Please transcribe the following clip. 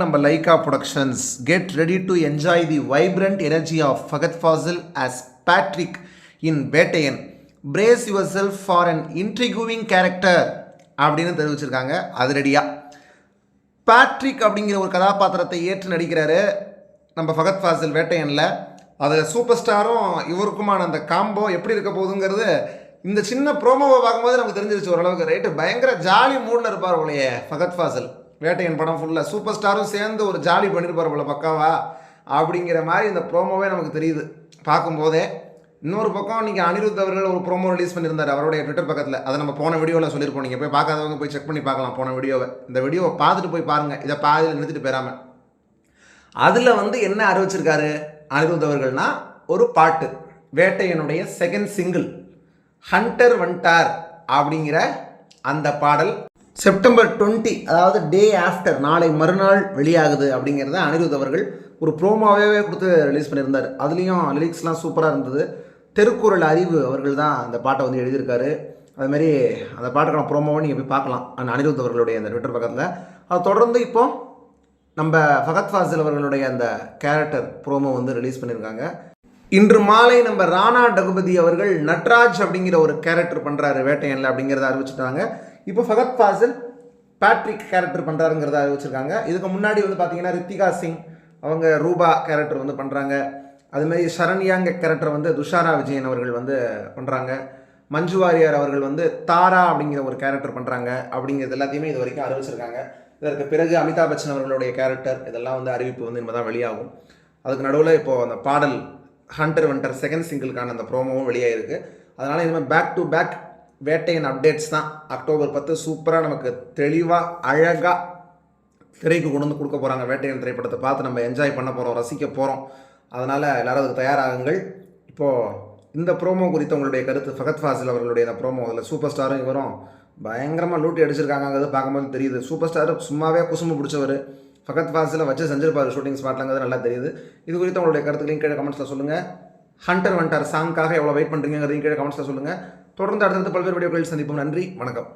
நம்ம Lyca productions get ready to enjoy the vibrant energy of Fahadh Faasil as Patrick in Vettaiyan brace yourself for an intriguing character அப்படின்னு தெரிவிச்சிருக்காங்க. அது ரெடியா Patrick அப்படிங்கிற ஒரு கதாபாத்திரத்தை ஏற்று நடிக்கிறாரு நம்ம ஃபகத் ஃபாசில் வேட்டையனில் அதில் சூப்பர் ஸ்டாரும் இவருக்குமான அந்த காம்போ எப்படி இருக்க போகுதுங்கிறது இந்த சின்ன ப்ரோமோவை பார்க்கும்போது நமக்கு தெரிஞ்சிருச்சு ஓரளவுக்கு. ரைட்டு பயங்கர ஜாலி மூடில் இருப்பார் உங்களையே ஃபகத் ஃபாசில் வேட்டையன் படம் ஃபுல்லாக சூப்பர் ஸ்டாரும் சேர்ந்து ஒரு ஜாலி பண்ணியிருப்பார் போல பக்காவா. அப்படிங்கிற மாதிரி இந்த ப்ரோமோவே நமக்கு தெரியுது. பார்க்கும்போதே இன்னொரு பக்கம் நீங்கள் அனிருத் அவர்கள் ஒரு ப்ரோமோ ரிலீஸ் பண்ணியிருந்தார் அவருடைய ட்விட்டர் பக்கத்தில். அதை நம்ம போன வீடியோவில் சொல்லியிருப்போம். நீங்கள் போய் பார்க்காதவங்க போய் செக் பண்ணி பார்க்கலாம் போன வீடியோவை. இந்த வீடியோவை பார்த்துட்டு போய் பாருங்கள் இதை பாதியில் நிறுத்திட்டு போயிடாம அதில் வந்து என்ன அறிவிச்சிருக்காரு அனிருத் அவர்கள்னா ஒரு பாட்டு. வேட்டையனுடைய செகண்ட் சிங்கிள் ஹண்டர் வண்டார் அப்படிங்கிற அந்த பாடல் செப்டம்பர் டுவெண்ட்டி அதாவது டே ஆஃப்டர் நாளை மறுநாள் வெளியாகுது அப்படிங்கிறத அனிருத் அவர்கள் ஒரு ப்ரோமாவே கொடுத்து ரிலீஸ் பண்ணியிருந்தார். அதுலேயும் லிரிக்ஸ்லாம் சூப்பராக இருந்தது. தெருக்குறள் அறிவு அவர்கள் தான் அந்த பாட்டை வந்து எழுதியிருக்காரு. அதுமாரி அந்த பாட்டுக்கான ப்ரோமோவை நீங்கள் போய் பார்க்கலாம். அந்த அனிருத் அவர்களுடைய அந்த ட்விட்டர் பக்கத்தில். அது தொடர்ந்து இப்போ நம்ம ஃபகத் ஃபாசில் அவர்களுடைய அந்த கேரக்டர் ப்ரோமோ வந்து ரிலீஸ் பண்ணியிருக்காங்க. இன்று மாலை நம்ம ராணா டகுபதி அவர்கள் நட்ராஜ் அப்படிங்கிற ஒரு கேரக்டர் பண்ணுறாரு வேட்டையனில் அப்படிங்கிறத அறிவிச்சிட்டாங்க இப்போ ஃபகத் ஃபாசில் பேட்ரிக் கேரக்டர் பண்ணுறாருங்கிறத அறிவிச்சிருக்காங்க இதுக்கு முன்னாடி வந்து பார்த்தீங்கன்னா ரித்திகா சிங் அவங்க ரூபா கேரக்டர் வந்து பண்ணுறாங்க அதுமாரி சரண்யாங்க கேரக்டர் வந்து துஷாரா விஜயன் அவர்கள் வந்து பண்ணுறாங்க மஞ்சு வாரியார் அவர்கள் வந்து தாரா அப்படிங்கிற ஒரு கேரக்டர் பண்ணுறாங்க அப்படிங்கிறது எல்லாத்தையுமே இது வரைக்கும் அறிவிச்சிருக்காங்க. இதற்கு பிறகு அமிதாப் பச்சன் அவர்களுடைய கேரக்டர் இதெல்லாம் வந்து அறிவிப்பு வந்து இனிமேல் தான் வெளியாகும். அதுக்கு நடுவில் இப்போது அந்த பாடல் ஹண்டர் வண்டர் செகண்ட் சிங்கிளுக்கான அந்த ப்ரோமோவும் வெளியாகிருக்கு அதனால் இனிமேல் back to back Vettaiyan updates தான். அக்டோபர் பத்து சூப்பராக நமக்கு தெளிவாக அழகாக திரைக்கு கொண்டு வந்து கொடுக்க போகிறாங்க வேட்டையின் திரைப்படத்தை பார்த்து நம்ம என்ஜாய் பண்ண போகிறோம் ரசிக்க போகிறோம் அதனால் எல்லாரும் அதுக்கு தயாராகுங்கள். இப்போது இந்த ப்ரோமோ குறித்து உங்களுடைய கருத்து ஃபகத் ஃபாசில் அவர்களுடைய இந்த ப்ரோமோ அதில் சூப்பர் ஸ்டாரும் இவரும் பயங்கரமாக லூட்டி அடிச்சிருக்காங்கிறது பார்க்கும்போது தெரியுது. சூப்பர் ஸ்டார் சும்மாவே குசும்பு பிடிச்சவர். ஃபகத் ஃபாசில் வச்சு செஞ்சிருப்பார் ஷூட்டிங் ஸ்பாட்லங்கிறது நல்லா தெரியுது. இது குறித்து உங்களுடைய கருத்துக்களையும் கீழே கமெண்ட்ஸில் சொல்லுங்கள் ஹண்டர் வண்டர் சாங்காக எவ்வளோ வெயிட் பண்ணுறீங்கிறதையும் கீழே கமெண்ட்ஸில் சொல்லுங்கள் தொடர்ந்து அடுத்தடுத்த பல்வேறு வீடியோக்களில் சந்திப்போம். நன்றி வணக்கம்.